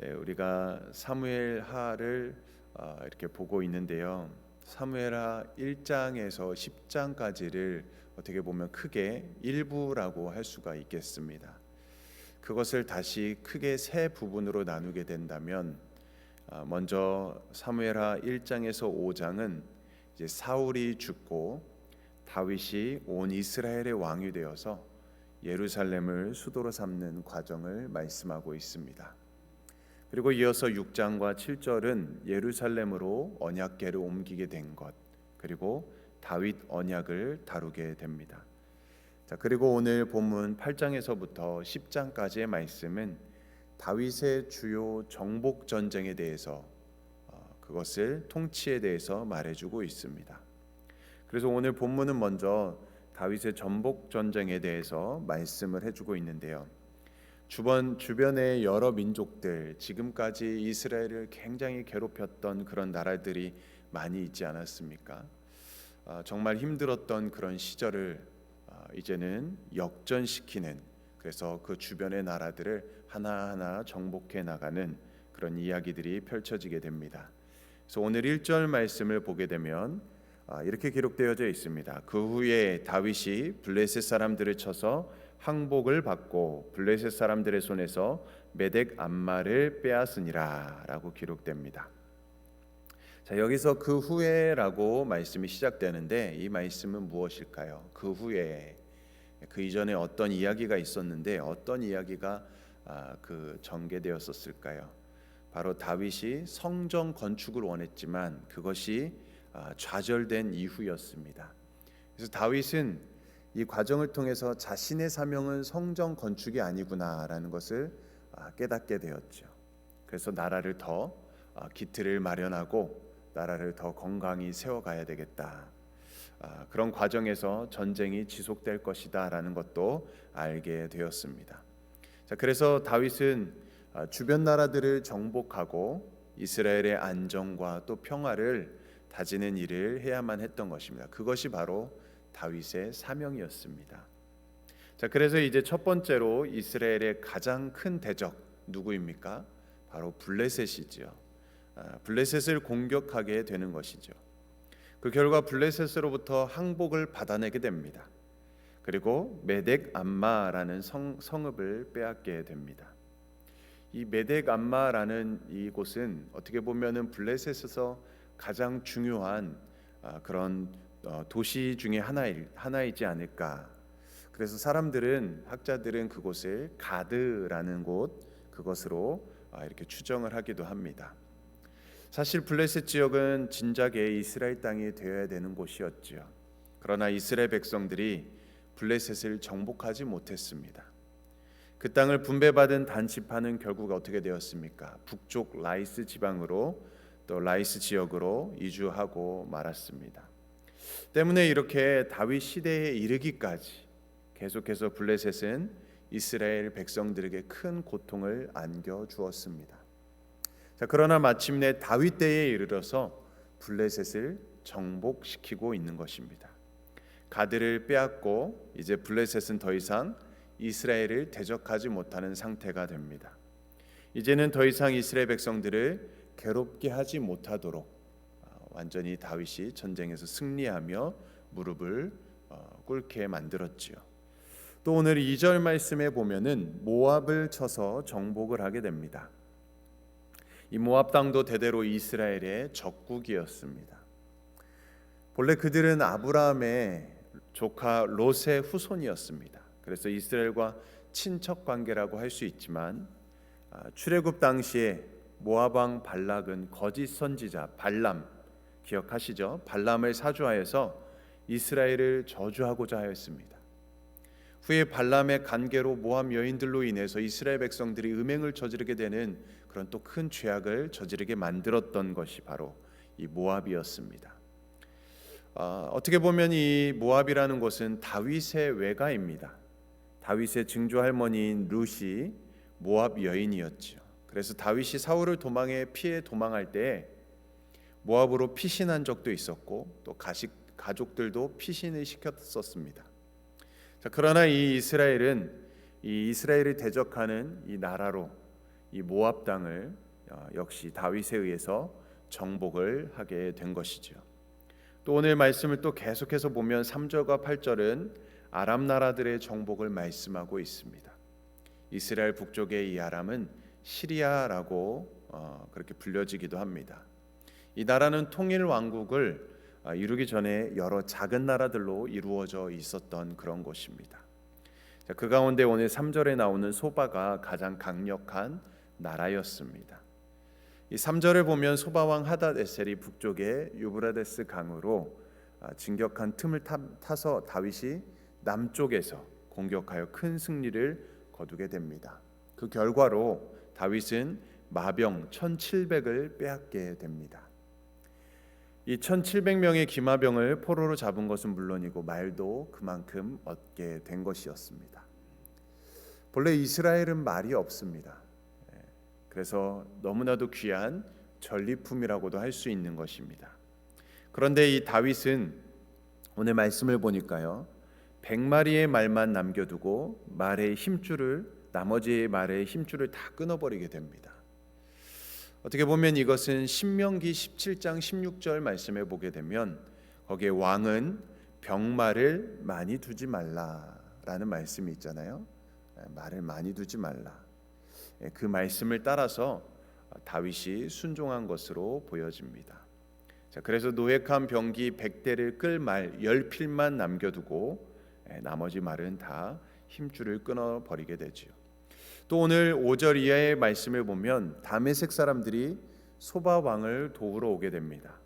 네, 우리가 사무엘하를 어, 이렇게 보고 있는데요. 사무엘하 1장에서 10장까지를 어떻게 보면 크게 일부라고 할 수가 있겠습니다. 그것을 다시 크게 세 부분으로 나누게 된다면 아, 먼저 사무엘하 1장에서 5장은 이제 사울이 죽고 다윗이 온 이스라엘의 왕이 되어서 예루살렘을 수도로 삼는 과정을 말씀하고 있습니다. 그리고 이어서 6장과 7절은 예루살렘으로 언약궤를 옮기게 된 것, 그리고 다윗 언약을 다루게 됩니다. 자, 그리고 오늘 본문 8장에서부터 10장까지의 말씀은 다윗의 주요 정복 전쟁에 대해서 어, 그것을 통치에 대해서 말해주고 있습니다. 그래서 오늘 본문은 먼저 다윗의 전복 전쟁에 대해서 말씀을 해주고 있는데요. 주변 주변의 여러 민족들 지금까지 이스라엘을 굉장히 괴롭혔던 그런 나라들이 많이 있지 않았습니까? 아, 정말 힘들었던 그런 시절을 아, 이제는 역전시키는 그래서 그 주변의 나라들을 하나하나 정복해 나가는 그런 이야기들이 펼쳐지게 됩니다. 그래서 오늘 1절 말씀을 보게 되면 아, 이렇게 기록되어져 있습니다. 그 후에 다윗이 블레셋 사람들을 쳐서 항복을 받고 블레셋 사람들의 손에서 메덱 암마를 빼앗으니라라고 기록됩니다. 자, 여기서 그 후에라고 말씀이 시작되는데 이 말씀은 무엇일까요? 그 후에 그 이전에 어떤 이야기가 있었는데 어떤 이야기가 아, 그 전개되었었을까요? 바로 다윗이 성전 건축을 원했지만 그것이 아, 좌절된 이후였습니다. 그래서 다윗은 이 과정을 통해서 자신의 사명은 성전 건축이 아니구나라는 것을 아, 깨닫게 되었죠. 그래서 나라를 더 아, 기틀을 마련하고 나라를 더 건강히 세워가야 되겠다. 아, 그런 과정에서 전쟁이 지속될 것이다라는 것도 알게 되었습니다. 자, 그래서 다윗은 주변 나라들을 정복하고 이스라엘의 안정과 또 평화를 다지는 일을 해야만 했던 것입니다. 그것이 바로 다윗의 사명이었습니다. 자, 그래서 이제 첫 번째로 이스라엘의 가장 큰 대적 누구입니까? 바로 블레셋이지요. 아, 블레셋을 공격하게 되는 것이죠. 그 결과 블레셋으로부터 항복을 받아내게 됩니다. 그리고 메덱 암마라는 성, 성읍을 빼앗게 됩니다. 이 메덱 암마라는 이곳은 어떻게 보면은 블레셋에서 가장 중요한 아, 그런 어, 도시 중에 하나일, 하나이지 않을까. 그래서 사람들은 학자들은 그곳을 가드라는 곳 그것으로 아, 이렇게 추정을 하기도 합니다. 사실 블레셋 지역은 진작에 이스라엘 땅이 되어야 되는 곳이었지요. 그러나 이스라엘 백성들이 블레셋을 정복하지 못했습니다. 그 땅을 분배받은 단지파는 결국 어떻게 되었습니까? 북쪽 라이스 지방으로 또 라이스 지역으로 이주하고 말았습니다. 때문에 이렇게 다윗 시대에 이르기까지 계속해서 블레셋은 이스라엘 백성들에게 큰 고통을 안겨 주었습니다. 자, 그러나 마침내 다윗 때에 이르러서 블레셋을 정복시키고 있는 것입니다. 가드를 빼앗고 이제 블레셋은 더 이상 이스라엘을 대적하지 못하는 상태가 됩니다. 이제는 더 이상 이스라엘 백성들을 괴롭게 하지 못하도록 어, 완전히 다윗이 전쟁에서 승리하며 무릎을 어, 꿇게 만들었지요. 또 오늘 2절 말씀에 보면은 모압을 쳐서 정복을 하게 됩니다. 이 모압 땅도 대대로 이스라엘의 적국이었습니다. 본래 그들은 아브라함의 조카 롯의 후손이었습니다. 그래서 이스라엘과 친척 관계라고 할 수 있지만 아, 출애굽 당시에 모압 왕 발락은 거짓 선지자 발람 기억하시죠? 발람을 사주하여서 이스라엘을 저주하고자 하였습니다. 후에 발람의 관계로 모함 여인들로 인해서 이스라엘 백성들이 음행을 저지르게 되는 그런 또 큰 죄악을 저지르게 만들었던 것이 바로 이 모압이었습니다. 어, 어떻게 보면 이 모압이라는 곳은 다윗의 외가입니다. 다윗의 증조 할머니인 루시 모압 여인이었죠. 그래서 다윗이 사울을 도망해 피해 도망할 때 모압으로 피신한 적도 있었고 또 가식 가족들도 피신을 시켰었습니다. 자, 그러나 이 이스라엘은 이 이스라엘을 대적하는 이 나라로 이 모압 땅을 어, 역시 다윗에 의해서 정복을 하게 된 것이죠. 또 오늘 말씀을 또 계속해서 보면 3절과 8절은 아람 나라들의 정복을 말씀하고 있습니다. 이스라엘 북쪽의 이 아람은 시리아라고 어, 그렇게 불려지기도 합니다. 이 나라는 통일 왕국을 아, 이루기 전에 여러 작은 나라들로 이루어져 있었던 그런 곳입니다. 자, 그 가운데 오늘 3절에 나오는 소바가 가장 강력한 나라였습니다. 이 3절을 보면 소바 왕 하닷에셀이 북쪽의 유브라데스 강으로 아, 진격한 틈을 타, 타서 다윗이 남쪽에서 공격하여 큰 승리를 거두게 됩니다. 그 결과로 다윗은 마병 1700을 빼앗게 됩니다. 이 1700명의 기마병을 포로로 잡은 것은 물론이고 말도 그만큼 얻게 된 것이었습니다. 본래 이스라엘은 말이 없습니다. 예, 그래서 너무나도 귀한 전리품이라고도 할 수 있는 것입니다. 그런데 이 다윗은 오늘 말씀을 보니까요. 100마리의 말만 남겨두고 말의 힘줄을 나머지 말의 힘줄을 다 끊어버리게 됩니다. 어떻게 보면 이것은 신명기 17장 16절 말씀에 보게 되면 거기에 왕은 병말을 많이 두지 말라라는 말씀이 있잖아요. 예, 말을 많이 두지 말라. 예, 그 말씀을 따라서 다윗이 순종한 것으로 보여집니다. 자, 그래서 노획한 병기 100대를 끌 말 10필만 남겨두고 예, 나머지 말은 다 힘줄을 끊어 버리게 되지요. 또 오늘 5절 이하의 말씀을 보면 다메섹 사람들이 소바 왕을 도우러 오게 됩니다.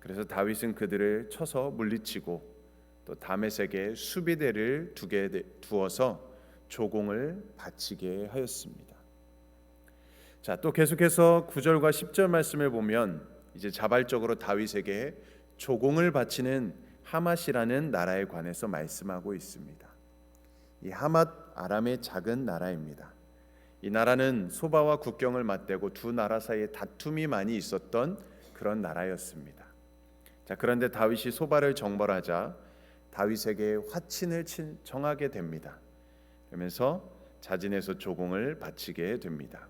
그래서 다윗은 그들을 쳐서 물리치고 또 다메섹에 수비대를 두게 두어서 조공을 바치게 하였습니다. 자, 또 계속해서 9절과 10절 말씀을 보면 이제 자발적으로 다윗에게 조공을 바치는 하맛이라는 나라에 관해서 말씀하고 있습니다. 이 하맛 아람의 작은 나라입니다. 이 나라는 소바와 국경을 맞대고 두 나라 사이에 다툼이 많이 있었던 그런 나라였습니다. 자, 그런데 다윗이 소바를 정벌하자 다윗에게 화친을 정하게 됩니다. 그러면서 자진해서 조공을 바치게 됩니다.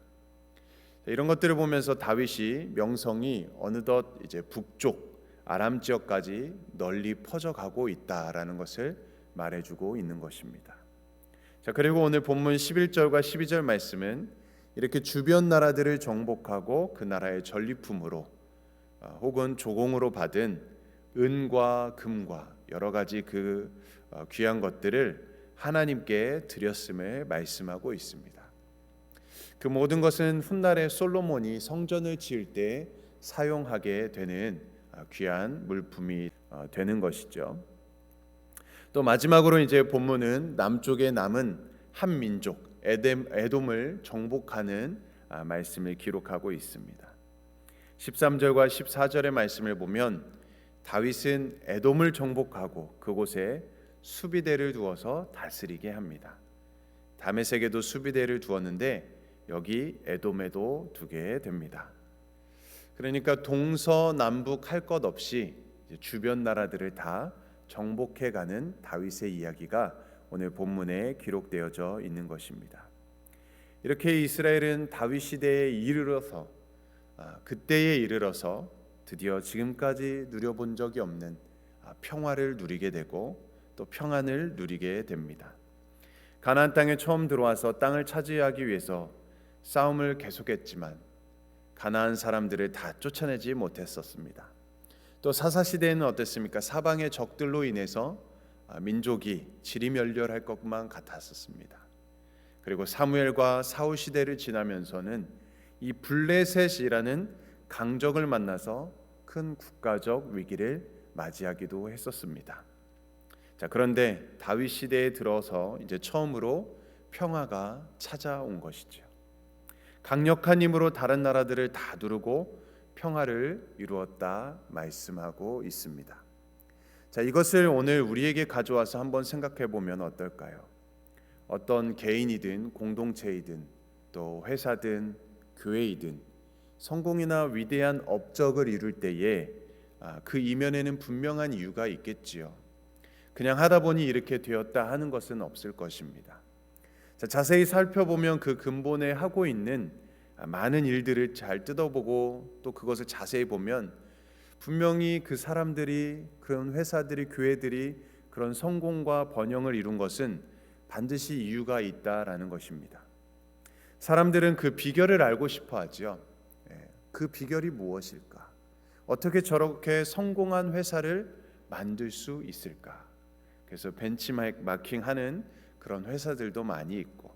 자, 이런 것들을 보면서 다윗이 명성이 어느덧 이제 북쪽 아람 지역까지 널리 퍼져가고 있다라는 것을 말해주고 있는 것입니다. 자, 그리고 오늘 본문 11절과 12절 말씀은 이렇게 주변 나라들을 정복하고 그 나라의 전리품으로 어, 혹은 조공으로 받은 은과 금과 여러 가지 그 어, 귀한 것들을 하나님께 드렸음을 말씀하고 있습니다. 그 모든 것은 훗날에 솔로몬이 성전을 지을 때 사용하게 되는 어, 귀한 물품이 되는 것이죠. 또 마지막으로 이제 본문은 남쪽에 남은 한 민족 에뎀 에돔을 정복하는 아, 말씀을 기록하고 있습니다. 13절과 14절의 말씀을 보면 다윗은 에돔을 정복하고 그곳에 수비대를 두어서 다스리게 합니다. 다메섹에도 수비대를 두었는데 여기 에돔에도 두게 됩니다. 그러니까 동서남북 할 것 없이 주변 나라들을 다 정복해 가는 다윗의 이야기가 오늘 본문에 기록되어져 있는 것입니다. 이렇게 이스라엘은 다윗 시대에 이르러서 아, 그때에 이르러서 드디어 지금까지 누려본 적이 없는 아, 평화를 누리게 되고 또 평안을 누리게 됩니다. 가나안 땅에 처음 들어와서 땅을 차지하기 위해서 싸움을 계속했지만 가나안 사람들을 다 쫓아내지 못했었습니다. 또 사사 시대에는 어땠습니까? 사방의 적들로 인해서 아, 민족이 지리멸렬할 것만 같았었습니다. 그리고 사무엘과 사울 시대를 지나면서는 이 블레셋이라는 강적을 만나서 큰 국가적 위기를 맞이하기도 했었습니다. 자, 그런데 다윗 시대에 들어서 이제 처음으로 평화가 찾아온 것이죠. 강력한 힘으로 다른 나라들을 다 두르고 평화를 이루었다 말씀하고 있습니다. 자, 이것을 오늘 우리에게 가져와서 한번 생각해 보면 어떨까요? 어떤 개인이든 공동체이든 또 회사든 교회이든 성공이나 위대한 업적을 이룰 때에 아, 그 이면에는 분명한 이유가 있겠지요. 그냥 하다 보니 이렇게 되었다 하는 것은 없을 것입니다. 자, 자세히 살펴보면 그 근본에 하고 있는 많은 일들을 잘 뜯어보고 또 그것을 자세히 보면 분명히 그 사람들이 그런 회사들이 교회들이 그런 성공과 번영을 이룬 것은 반드시 이유가 있다라는 것입니다. 사람들은 그 비결을 알고 싶어 하지요. 예, 그 비결이 무엇일까? 어떻게 저렇게 성공한 회사를 만들 수 있을까? 그래서 벤치마킹 하는 그런 회사들도 많이 있고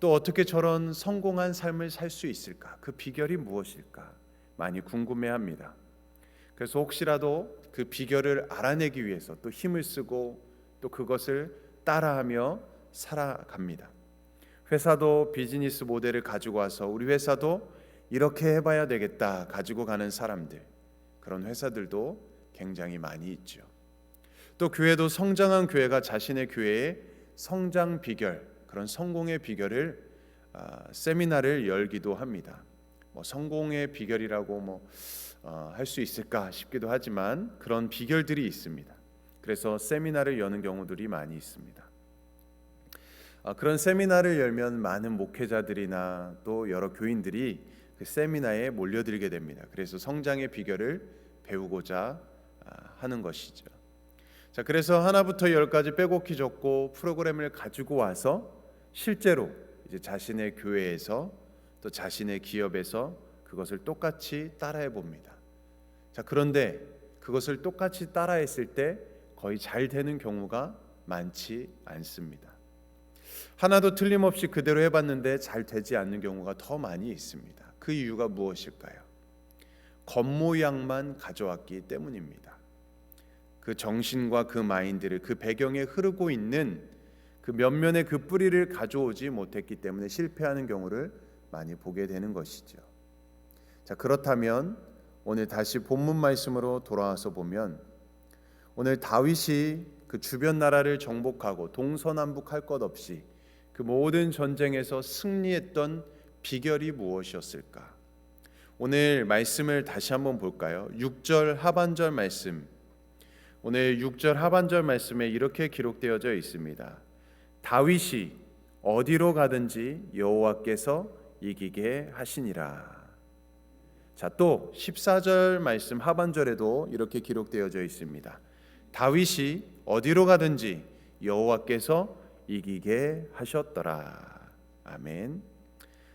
또 어떻게 저런 성공한 삶을 살 수 있을까? 그 비결이 무엇일까? 많이 궁금해합니다. 그래서 혹시라도 그 비결을 알아내기 위해서 또 힘을 쓰고 또 그것을 따라하며 살아갑니다. 회사도 비즈니스 모델을 가지고 와서 우리 회사도 이렇게 해봐야 되겠다 가지고 가는 사람들 그런 회사들도 굉장히 많이 있죠. 또 교회도 성장한 교회가 자신의 교회의 성장 비결 그런 성공의 비결을 아, 세미나를 열기도 합니다. 뭐 성공의 비결이라고 뭐 할 수 있을까 싶기도 하지만 그런 비결들이 있습니다. 그래서 세미나를 여는 경우들이 많이 있습니다. 아, 그런 세미나를 열면 많은 목회자들이나 또 여러 교인들이 그 세미나에 몰려들게 됩니다. 그래서 성장의 비결을 배우고자 아, 하는 것이죠. 자, 그래서 하나부터 열까지 빼곡히 적고 프로그램을 가지고 와서 실제로 이제 자신의 교회에서 또 자신의 기업에서 그것을 똑같이 따라해 봅니다. 자, 그런데 그것을 똑같이 따라했을 때 거의 잘 되는 경우가 많지 않습니다. 하나도 틀림없이 그대로 해봤는데 잘 되지 않는 경우가 더 많이 있습니다. 그 이유가 무엇일까요? 겉모양만 가져왔기 때문입니다. 그 정신과 그 마인드를 그 배경에 흐르고 있는 그 면면의 그 뿌리를 가져오지 못했기 때문에 실패하는 경우를 많이 보게 되는 것이죠. 자, 그렇다면 오늘 다시 본문 말씀으로 돌아와서 보면 오늘 다윗이 그 주변 나라를 정복하고 동서남북 할 것 없이 그 모든 전쟁에서 승리했던 비결이 무엇이었을까? 오늘 말씀을 다시 한번 볼까요? 6절 하반절 말씀. 오늘 6절 하반절 말씀에 이렇게 기록되어져 있습니다. 다윗이 어디로 가든지 여호와께서 이기게 하시니라. 자, 또 14절 말씀 하반절에도 이렇게 기록되어져 있습니다. 다윗이 어디로 가든지 여호와께서 이기게 하셨더라. 아멘.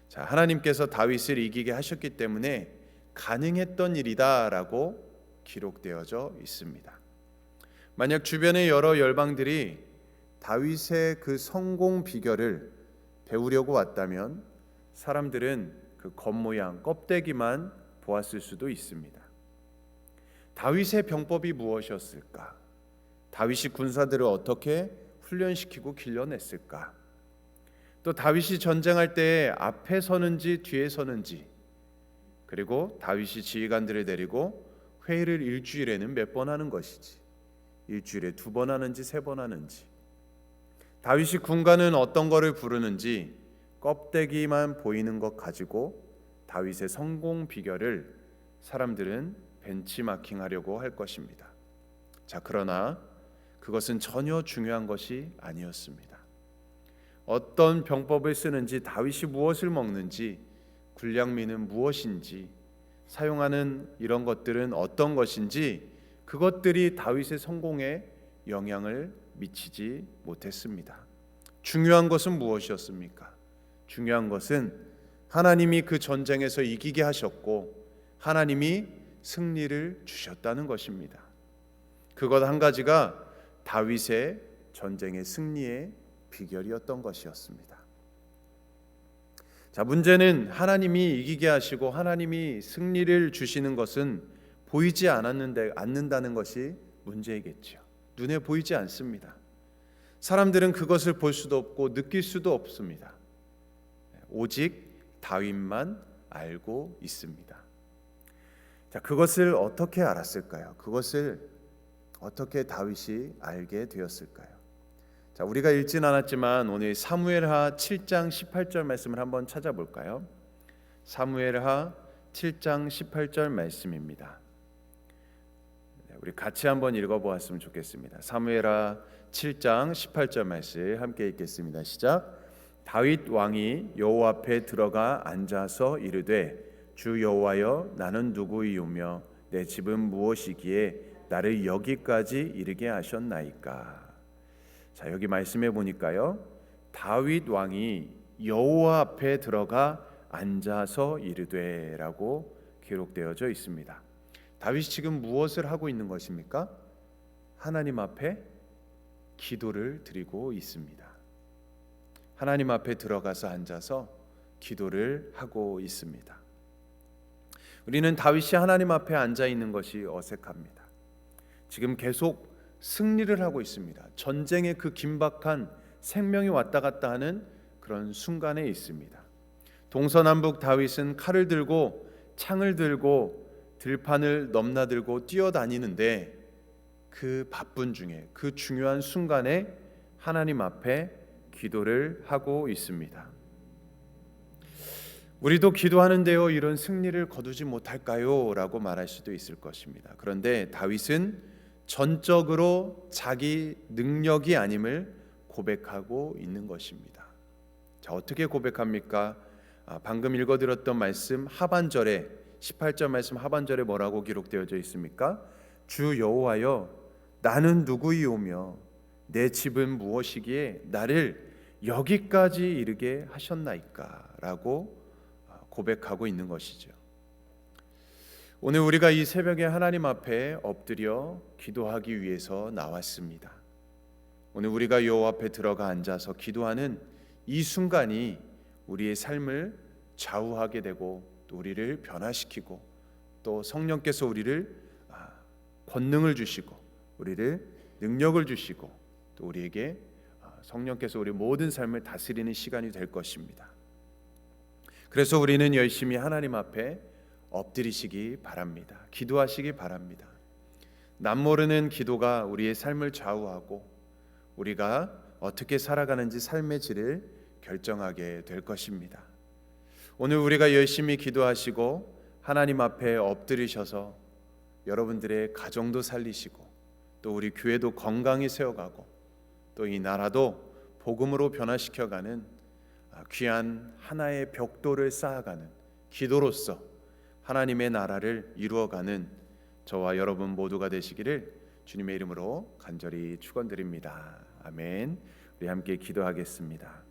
자, 하나님께서 다윗을 이기게 하셨기 때문에 가능했던 일이다라고 기록되어져 있습니다. 만약 주변의 여러 열방들이 다윗의 그 성공 비결을 배우려고 왔다면 사람들은 그 겉모양 껍데기만 보았을 수도 있습니다. 다윗의 병법이 무엇이었을까? 다윗이 군사들을 어떻게 훈련시키고 길러냈을까? 또 다윗이 전쟁할 때 앞에 서는지 뒤에 서는지 그리고 다윗이 지휘관들을 데리고 회의를 일주일에는 몇 번 하는 것이지 일주일에 두 번 하는지 세 번 하는지 다윗이 군가는 어떤 거를 부르는지 껍데기만 보이는 것 가지고 다윗의 성공 비결을 사람들은 벤치마킹하려고 할 것입니다. 자, 그러나 그것은 전혀 중요한 것이 아니었습니다. 어떤 병법을 쓰는지 다윗이 무엇을 먹는지 군량미는 무엇인지 사용하는 이런 것들은 어떤 것인지 그것들이 다윗의 성공에 영향을 미치지 못했습니다. 중요한 것은 무엇이었습니까? 중요한 것은 하나님이 그 전쟁에서 이기게 하셨고 하나님이 승리를 주셨다는 것입니다. 그것 한 가지가 다윗의 전쟁의 승리의 비결이었던 것이었습니다. 자, 문제는 하나님이 이기게 하시고 하나님이 승리를 주시는 것은 보이지 않았는데 않는다는 것이 문제이겠죠. 눈에 보이지 않습니다. 사람들은 그것을 볼 수도 없고 느낄 수도 없습니다. 오직 다윗만 알고 있습니다. 자, 그것을 어떻게 알았을까요? 그것을 어떻게 다윗이 알게 되었을까요? 자, 우리가 읽진 않았지만 오늘 사무엘하 7장 18절 말씀을 한번 찾아볼까요? 사무엘하 7장 18절 말씀입니다. 네, 우리 같이 한번 읽어보았으면 좋겠습니다. 사무엘하 7장 18절 말씀 함께 읽겠습니다. 시작. 다윗 왕이 여호와 앞에 들어가 앉아서 이르되 주 여호와여 나는 누구이오며 내 집은 무엇이기에 나를 여기까지 이르게 하셨나이까. 자 여기 말씀해 보니까요 다윗 왕이 여호와 앞에 들어가 앉아서 이르되라고 기록되어져 있습니다. 다윗이 지금 무엇을 하고 있는 것입니까? 하나님 앞에 기도를 드리고 있습니다. 하나님 앞에 들어가서 앉아서 기도를 하고 있습니다. 우리는 다윗이 하나님 앞에 앉아 있는 것이 어색합니다. 지금 계속 승리를 하고 있습니다. 전쟁의 그 긴박한 생명이 왔다 갔다 하는 그런 순간에 있습니다. 동서남북 다윗은 칼을 들고 창을 들고 들판을 넘나들고 뛰어다니는데 그 바쁜 중에 그 중요한 순간에 하나님 앞에 기도를 하고 있습니다. 우리도 기도하는데요 이런 승리를 거두지 못할까요?라고 말할 수도 있을 것입니다. 그런데 다윗은 전적으로 자기 능력이 아님을 고백하고 있는 것입니다. 자 어떻게 고백합니까? 아, 방금 읽어드렸던 말씀 하반절에 18절 말씀 하반절에 뭐라고 기록되어져 있습니까? 주 여호와여 나는 누구이오며 내 집은 무엇이기에 나를 여기까지 이르게 하셨나이까라고 고백하고 있는 것이죠. 오늘 우리가 이 새벽에 하나님 앞에 엎드려 기도하기 위해서 나왔습니다. 오늘 우리가 여호와 앞에 들어가 앉아서 기도하는 이 순간이 우리의 삶을 좌우하게 되고 또 우리를 변화시키고 또 성령께서 우리를 아, 권능을 주시고 우리를 능력을 주시고 또 우리에게 아, 성령께서 우리 모든 삶을 다스리는 시간이 될 것입니다. 그래서 우리는 열심히 하나님 앞에 엎드리시기 바랍니다. 기도하시기 바랍니다. 남모르는 기도가 우리의 삶을 좌우하고 우리가 어떻게 살아가는지 삶의 질을 결정하게 될 것입니다. 오늘 우리가 열심히 기도하시고 하나님 앞에 엎드리셔서 여러분들의 가정도 살리시고 또 우리 교회도 건강히 세워가고 또 이 나라도 복음으로 변화시켜가는 귀한 하나의 벽돌을 쌓아가는 기도로서 하나님의 나라를 이루어가는 저와 여러분 모두가 되시기를 주님의 이름으로 간절히 축원드립니다. 아멘. 우리 함께 기도하겠습니다.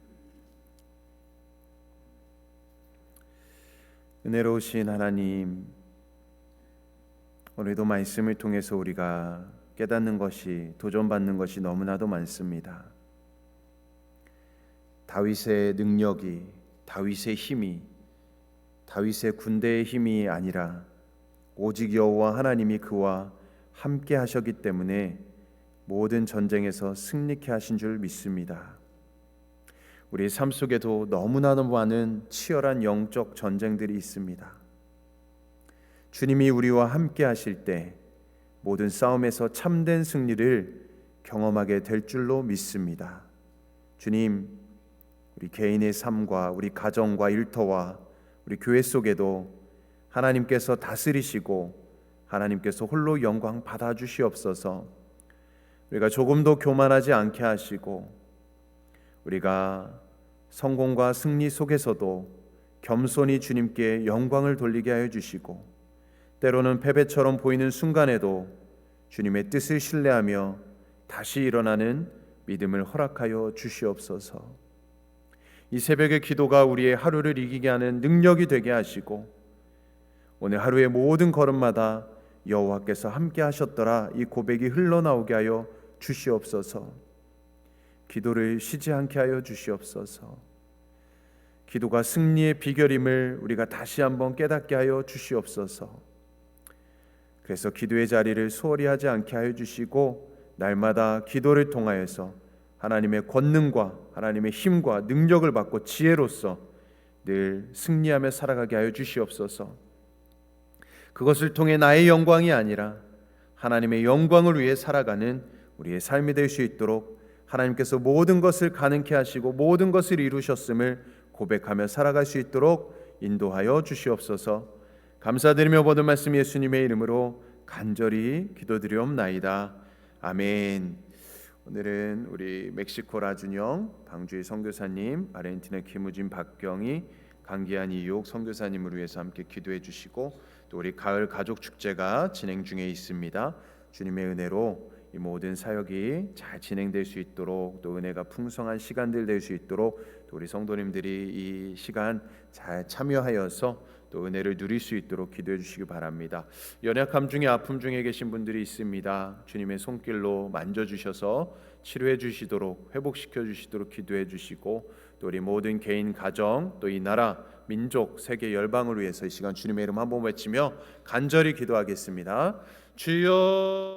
은혜로우신 하나님, 오늘도 말씀을 통해서 우리가 깨닫는 것이 도전받는 것이 너무나도 많습니다. 다윗의 능력이 다윗의 힘이 다윗의 군대의 힘이 아니라 오직 여호와 하나님이 그와 함께 하셨기 때문에 모든 전쟁에서 승리케 하신 줄 믿습니다. 우리 삶 속에도 너무나도 많은 치열한 영적 전쟁들이 있습니다. 주님이 우리와 함께 하실 때 모든 싸움에서 참된 승리를 경험하게 될 줄로 믿습니다. 주님, 우리 개인의 삶과 우리 가정과 일터와 우리 교회 속에도 하나님께서 다스리시고 하나님께서 홀로 영광 받아 주시옵소서. 우리가 조금도 교만하지 않게 하시고 우리가 성공과 승리 속에서도 겸손히 주님께 영광을 돌리게 하여 주시고 때로는 패배처럼 보이는 순간에도 주님의 뜻을 신뢰하며 다시 일어나는 믿음을 허락하여 주시옵소서. 이 새벽의 기도가 우리의 하루를 이기게 하는 능력이 되게 하시고 오늘 하루의 모든 걸음마다 여호와께서 함께 하셨더라 이 고백이 흘러나오게 하여 주시옵소서. 기도를 쉬지 않게 하여 주시옵소서. 기도가 승리의 비결임을 우리가 다시 한번 깨닫게 하여 주시옵소서. 그래서 기도의 자리를 소홀히 하지 않게 하여 주시고 날마다 기도를 통하여서 하나님의 권능과 하나님의 힘과 능력을 받고 지혜로서 늘 승리하며 살아가게 하여 주시옵소서. 그것을 통해 나의 영광이 아니라 하나님의 영광을 위해 살아가는 우리의 삶이 될 수 있도록 하나님께서 모든 것을 가능케 하시고 모든 것을 이루셨음을 고백하며 살아갈 수 있도록 인도하여 주시옵소서. 감사드리며 보는 말씀 예수님의 이름으로 간절히 기도드리옵나이다. 아멘. 오늘은 우리 멕시코 라준영, 방주희 선교사님, 아르헨티나 김우진, 박경희, 강기한 이육 선교사님을 위해서 함께 기도해 주시고 또 우리 가을 가족 축제가 진행 중에 있습니다. 주님의 은혜로 이 모든 사역이 잘 진행될 수 있도록 또 은혜가 풍성한 시간들 될 수 있도록 또 우리 성도님들이 이 시간 잘 참여하여서 또 은혜를 누릴 수 있도록 기도해 주시기 바랍니다. 연약함 중에 아픔 중에 계신 분들이 있습니다. 주님의 손길로 만져 주셔서 치료해 주시도록 회복시켜 주시도록 기도해 주시고 또 우리 모든 개인 가정 또 이 나라 민족 세계 열방을 위해서 이 시간 주님의 이름 한 번 외치며 간절히 기도하겠습니다. 주여